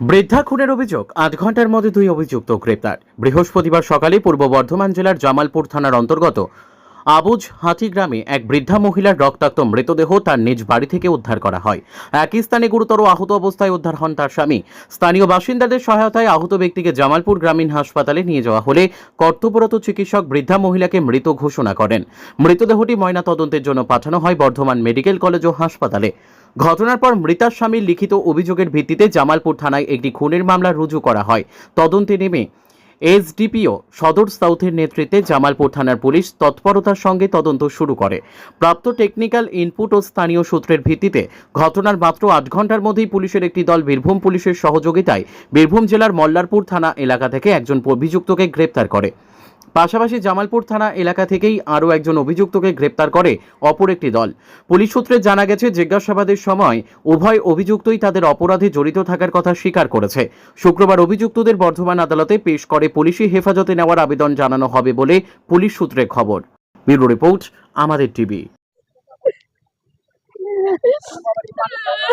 বৃদ্ধা খুনের অভিযোগ, আধ ঘণ্টার মধ্যে দুই অভিযুক্ত গ্রেপ্তার। বৃহস্পতিবার সকালে পূর্ব বর্ধমান জেলার জামালপুর থানার অন্তর্গত আবুজ হাতি গ্রামে এক বৃদ্ধা মহিলার রক্তাক্ত মৃতদেহ তার নিজ বাড়ি থেকে উদ্ধার করা হয়। একই স্থানে গুরুতর আহত অবস্থায় উদ্ধার হন তার স্বামী। স্থানীয় বাসিন্দাদের সহায়তায় আহত ব্যক্তিকে জামালপুর গ্রামীণ হাসপাতালে নিয়ে যাওয়া হলে কর্তব্যরত চিকিৎসক বৃদ্ধা মহিলাকে মৃত ঘোষণা করেন। মৃতদেহটি ময়নাতদন্তের জন্য পাঠানো হয় বর্ধমান মেডিকেল কলেজ ও হাসপাতালে। ঘটনার পর মৃতার স্বামীর লিখিত অভিযোগের ভিত্তিতে জামালপুর থানায় একটি খুনের মামলা রুজু করা হয়। তদন্তে নেমে এসডিপিও সদর সাউথের নেতৃত্বে জামালপুর থানার পুলিশ তৎপরতার সঙ্গে তদন্ত শুরু করে। প্রাপ্ত টেকনিক্যাল ইনপুট ও স্থানীয় সূত্রের ভিত্তিতে ঘটনার মাত্র আট ঘণ্টার মধ্যেই পুলিশের একটি দল বীরভূম পুলিশের সহযোগিতায় বীরভূম জেলার মল্লারপুর থানা এলাকা থেকে একজন অভিযুক্তকে গ্রেপ্তার করে। পাশাপাশি জামালপুর থানা এলাকা থেকেই আরও একজন অভিযুক্তকে গ্রেপ্তার করে অপর একটি দল। পুলিশ সূত্রে জানা গেছে, জিজ্ঞাসাবাদের সময় উভয় অভিযুক্তই তাদের অপরাধে জড়িত থাকার কথা স্বীকার করেছে। শুক্রবার অভিযুক্তদের বর্ধমান আদালতে পেশ করে পুলিশি হেফাজতে নেওয়ার আবেদন জানানো হবে বলে পুলিশ সূত্রে খবর। ব্যুরো রিপোর্ট, আমাদের টিভি।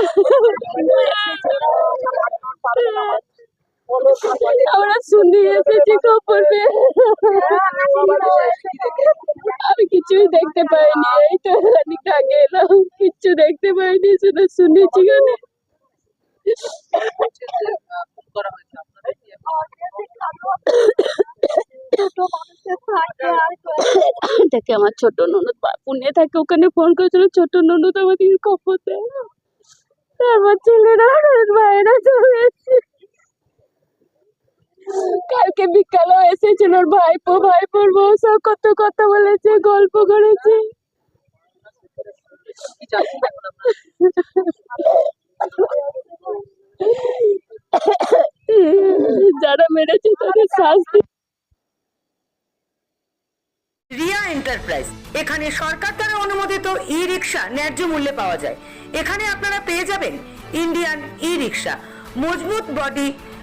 আমরা শুনে এসেছি খবর আমি কিছুই দেখতে পাইনি, এই তো খানিক আগে কিচ্ছু দেখতে পাইনি, শুধু শুনেছি খানে দেখে আমার ছোট ননদ পুনে থাকে, ওখানে ফোন করেছিল, ছোট ননদ আমাকে খবর দেয় তারপর ছেলেরা আর ভাইয়েরা চলে এসেছে। কালকে বিকালেও এসেছিল ওর ভাইপো, ভাইপোর বউ সব কত কথা বলেছে, গল্প করেছে। যারা মেরেছে তাদের শাস্তি। রিয়া এন্টারপ্রাইজ, এখানে সরকার দ্বারা অনুমোদিত ই রিক্সা ন্যায্য মূল্যে পাওয়া যায়। এখানে আপনারা পেয়ে যাবেন ইন্ডিয়ান ই রিক্সা মজবুত বডি